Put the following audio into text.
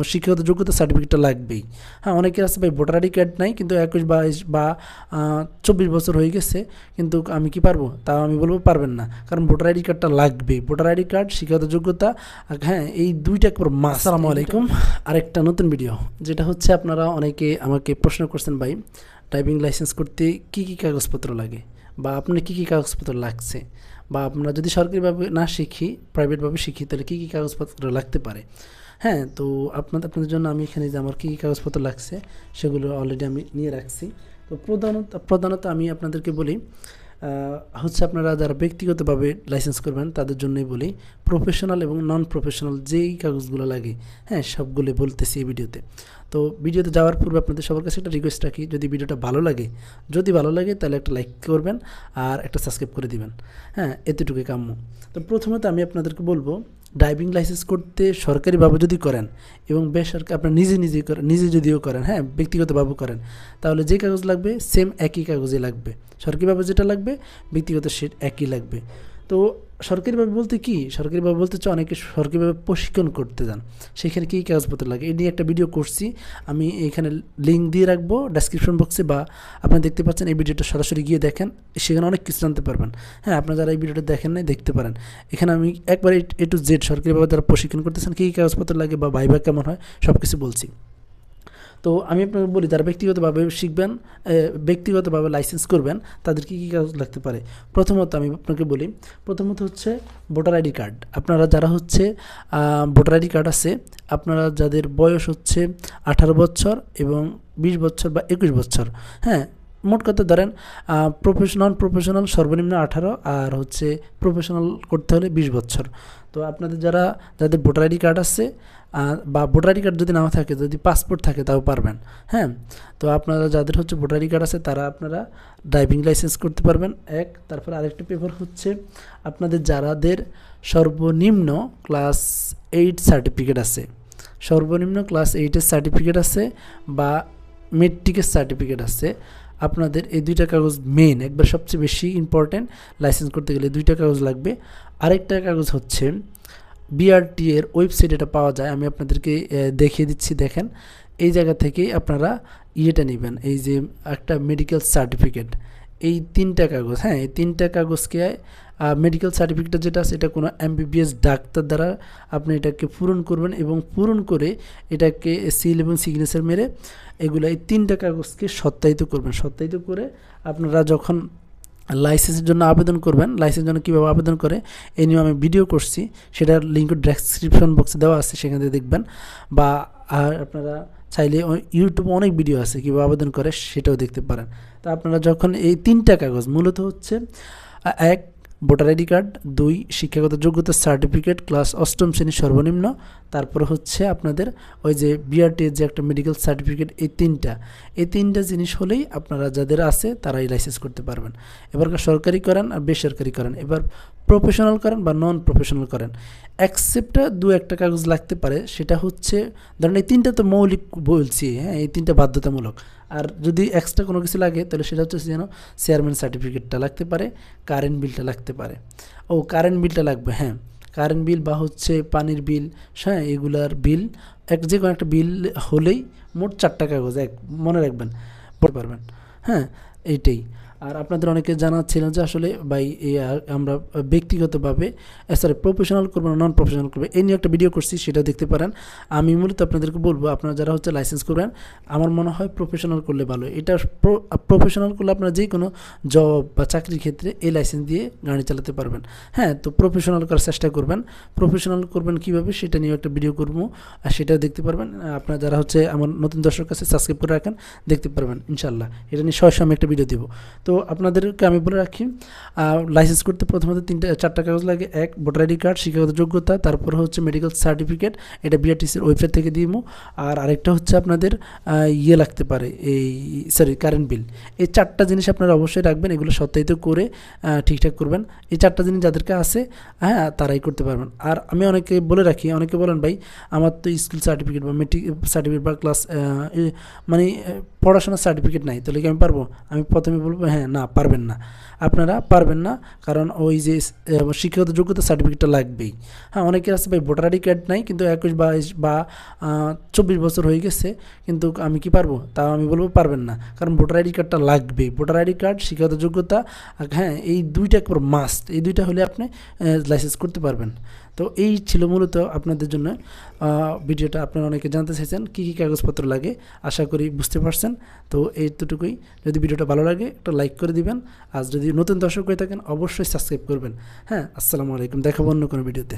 এবং শিক্ষাগত যোগ্যতা সার্টিফিকেটটা লাগবেই। হ্যাঁ অনেকের আছে ভাই ভোটার আইডি কার্ড নাই কিন্তু একুশ বাইশ বা চব্বিশ বছর হয়ে গেছে কিন্তু আমি কি পারব? তাও আমি বলব পারবেন না কারণ ভোটার আইডি কার্ডটা লাগবে। ভোটার আইডি কার্ড শিক্ষাগত যোগ্যতা হ্যাঁ এই দুইটা একবার মাস আসসালামু আলাইকুম। আরেকটা নতুন ভিডিও যেটা হচ্ছে আপনারা অনেকে আমাকে প্রশ্ন করছেন ভাই ড্রাইভিং লাইসেন্স করতে কি কি কাগজপত্র লাগে? বা আপনার কী কী কাগজপত্র লাগছে? বা আমরা যদি সরকারিভাবে না শিখি প্রাইভেটভাবে শিখি তাহলে কী কী কাগজপত্র লাগতে পারে? হ্যাঁ তো আপনাদের আপনাদের জন্য আমি এখানে যে আমার কী কী কাগজপত্র লাগছে, সেগুলো অলরেডি আমি নিয়ে রাখছি। তো প্রধানত প্রধানত আমি আপনাদেরকে বলি হচ্ছে আপনারা যারা ব্যক্তিগতভাবে লাইসেন্স করবেন, তাদের জন্যই বলি প্রফেশনাল এবং নন প্রফেশনাল যেই কাগজগুলো লাগে হ্যাঁ সবগুলো বলতেছি এই ভিডিওতে। তো ভিডিওতে যাওয়ার পূর্বে আপনাদের সবার কাছে একটা রিকোয়েস্ট রাখি, যদি ভিডিওটা ভালো লাগে, যদি ভালো লাগে তাহলে একটা লাইক করবেন আর একটা সাবস্ক্রাইব করে দিবেন। হ্যাঁ এতটুকুই কাম্য। তো প্রথমত আমি আপনাদেরকে বলব ড্রাইভিং লাইসেন্স করতে সরকারিভাবে যদি করেন এবং বেসরকারি আপনার নিজে নিজেই করেন নিজে যদিও করেন হ্যাঁ ব্যক্তিগতভাবে করেন, তাহলে যে কাগজ লাগবে সেম একই কাগজে লাগবে। সরকারিভাবে যেটা লাগবে, ব্যক্তিগত সেট একই লাগবে। তো সরকারিভাবে বলতে কি? সরকারিভাবে বলতে চাই অনেকে সরকারিভাবে প্রশিক্ষণ করতে যান? সেখানে কী কাগজপত্র লাগে? এই নিয়ে একটা ভিডিও করছি। আমি এখানে লিঙ্ক দিয়ে রাখব ডেসক্রিপশন বক্সে বা আপনারা দেখতে পাচ্ছেন এই ভিডিওটা সরাসরি গিয়ে দেখেন। সেখানে অনেক কিছু জানতে পারবেন। হ্যাঁ আপনারা যারা এই ভিডিওটা দেখেন নাই, দেখতে পারেন। এখানে আমি একবার এ টু জেড সরকারিভাবে যারা প্রশিক্ষণ করতেছেন কী কাগজপত্র লাগে বা ভাইবা কেমন হয় সব কিছু বলছি। তো আমি আপনাকে বলি, যারা ব্যক্তিগতভাবে শিখবেন ব্যক্তিগতভাবে লাইসেন্স করবেন তাদের কী কী কাগজ লাগতে পারে? প্রথমত আমি আপনাকে বলি, প্রথমত হচ্ছে ভোটার আইডি কার্ড। আপনারা যারা হচ্ছে ভোটার আইডি কার্ড আছে, আপনারা যাদের বয়স হচ্ছে আঠারো বছর এবং বিশ বছর বা একুশ বছর হ্যাঁ? মোট কথা ধরেন প্রফেশনাল প্রফেশনাল সর্বনিম্ন আঠারো আর হচ্ছে প্রফেশনাল করতে হলে বিশ বছর। তো আপনাদের যারা, যাদের ভোটার আইডি কার্ড আছে বা ভোটার কার্ড যদি নাও থাকে, যদি পাসপোর্ট থাকে, তাও পারবেন। হ্যাঁ? তো আপনারা যাদের হচ্ছে ভোটার কার্ড আছে, তারা আপনারা ড্রাইভিং লাইসেন্স করতে পারবেন। এক, তারপর আরেকটা পেপার হচ্ছে আপনাদের যারাদের সর্বনিম্ন ক্লাস এইট সার্টিফিকেট আছে, সর্বনিম্ন ক্লাস এইটের সার্টিফিকেট আছে বা মেট্রিকের সার্টিফিকেট আছে, আপনাদের এই দুইটা কাগজ মেন একবার সবচেয়ে বেশি ইম্পর্ট্যান্ট লাইসেন্স করতে গেলে দুইটা কাগজ লাগবে। আরেকটা কাগজ হচ্ছে বিআরটি এর ওয়েবসাইট এটা পাওয়া যায়। আমি আপনাদেরকে দেখিয়ে দিচ্ছি, দেখেন। এই জায়গা থেকেই আপনারা ইয়েটা নেবেন। এই যে একটা মেডিকেল সার্টিফিকেট এই তিনটা কাগজ হ্যাঁ এই তিনটা কাগজকে মেডিকেল সার্টিফিকেট যেটা আছে, এটা কোনো এমবিবিএস ডাক্তার দ্বারা আপনি এটাকে পূরণ করবেন এবং পূরণ করে এটাকে সিল এবং সিগনেচার মেরে এগুলো এই তিনটা কাগজকে সত্যায়িত করবেন। সত্যায়িত করে আপনারা যখন লাইসেন্সের জন্য আবেদন করবেন। লাইসেন্সের জন্য কীভাবে আবেদন করে এই নিয়ে আমি ভিডিও করছি। সেটার লিঙ্ক ডেসক্রিপশন বক্সে দেওয়া আছে, সেখান থেকে দেখবেন। বা, আর আপনারা চাইলে ইউটিউবে অনেক ভিডিও আছে, কীভাবে আবেদন করে সেটাও দেখতে পারেন। তা আপনারা যখন এই তিনটা কাগজ, মূলত হচ্ছে এক ভোটার আইডি কার্ড, দুই, শিক্ষাগত যোগ্যতা সার্টিফিকেট, ক্লাস অষ্টম শ্রেণি সর্বনিম্ন, তারপর হচ্ছে আপনাদের ওই যে বিআরটি যে একটা মেডিকেল সার্টিফিকেট এই তিনটা। এই তিনটা জিনিস হলেই আপনারা যাদের আছে তারাই লাইসেন্স করতে পারবেন। এবার সরকারি করেন আর বেসরকারি করেন। এবার প্রফেশনাল করেন বা নন প্রফেশনাল করেন অ্যাকসেপ্টটা দু একটা কাগজ লাগতে পারে, সেটা হচ্ছে, ধরেন এই তিনটা তো মৌলিক বলছি হ্যাঁ এই তিনটা বাধ্যতামূলক, আর যদি এক্সট্রা কোনো কিছু লাগে, তাহলে সেটা হচ্ছে যেন চেয়ারম্যান সার্টিফিকেটটা লাগতে পারে কারেন্ট বিলটা লাগতে পারে। ও কারেন্ট বিলটা লাগবে হ্যাঁ কারেন্ট বিল বা হচ্ছে পানির বিল হ্যাঁ এগুলার বিল এক যে কোনো একটা বিল হলেই মোট চারটা কাগজ, এক, মনে রাখবেন, পড়তে পারবেন হ্যাঁ এইটাই। আর আপনাদের অনেকে জানা ছিল যে আসলে ভাই আমরা ব্যক্তিগতভাবে সরি প্রফেশনাল করব না নন প্রফেশনাল করব, এই নিয়ে একটা ভিডিও করছি সেটা দেখতে পারেন। আমি মূলত আপনাদেরকে বলব, আপনারা যারা হচ্ছে লাইসেন্স করবেন আমার মনে হয় প্রফেশনাল করলে ভালো। এটা প্রফেশনাল করলে আপনারা যে কোনো জব বা চাকরির ক্ষেত্রে এই লাইসেন্স দিয়ে গাড়ি চালাতে পারবেন। হ্যাঁ তো প্রফেশনাল করার চেষ্টা করবেন। প্রফেশনাল করবেন কীভাবে, সেটা নিয়ে একটা ভিডিও করব, আর সেটা দেখতে পারবেন। আপনারা যারা হচ্ছে আমার নতুন দর্শক কাছে সাবস্ক্রাইব করে রাখেন, দেখতে পারবেন ইনশাল্লাহ এটা নিয়ে আমি একটা ভিডিও দেবো। তো আপনাদেরকে আমি বলে রাখি লাইসেন্স করতে প্রথমত তিনটে, চারটা কাগজ লাগে। এক ভোটার আইডি কার্ড শিক্ষাগত যোগ্যতা, তারপর হচ্ছে মেডিকেল সার্টিফিকেট এটা বিআরটিসির ওয়েবসাইট থেকে দিব। আর আরেকটা হচ্ছে আপনাদের ইয়ে লাগতে পারে, এই সরি কারেন্ট বিল এই চারটা জিনিস আপনারা অবশ্যই রাখবেন, এগুলো সত্যায়িত করে ঠিকঠাক করবেন। এই চারটা জিনিস যাদেরকে আছে হ্যাঁ তারাই করতে পারবেন। আর আমি অনেকে বলে রাখি, অনেকে বলেন, ভাই, আমার তো স্কুল সার্টিফিকেট বা মেট্রিক সার্টিফিকেট বা ক্লাস মানে পড়াশোনার সার্টিফিকেট নাই, তাহলে কি আমি পারব? আমি প্রথমে বলব হ্যাঁ হ্যাঁ না, পারবেন না। আপনারা পারবেন না, কারণ ওই যে শিক্ষাগত যোগ্যতা সার্টিফিকেটটা লাগবেই। হ্যাঁ অনেকের আছে ভাই, ভোটার আইডি কার্ড নাই, কিন্তু একুশ, বাইশ বা চব্বিশ বছর হয়ে গেছে, কিন্তু আমি কি পারব? তাও আমি বলব পারবেন না, কারণ ভোটার আইডি কার্ডটা লাগবে। ভোটার আইডি কার্ড, শিক্ষাগত যোগ্যতা হ্যাঁ এই দুইটা একবার মাস্ট এই দুইটা হলে আপনি লাইসেন্স করতে পারবেন। তো এই ছিল মূলত আপনাদের জন্য ভিডিওটা আপনারা অনেকে জানতে চাইছেন, কী কী কাগজপত্র লাগে, আশা করি বুঝতে পারছেন। তো এইটুকুই যদি ভিডিওটা ভালো লাগে, একটা লাইক করে দিবেন। আর যদি নতুন দর্শক হয়ে থাকেন, অবশ্যই সাবস্ক্রাইব করবেন। হ্যাঁ আসসালামু আলাইকুম। দেখাবো অন্য কোনো ভিডিওতে।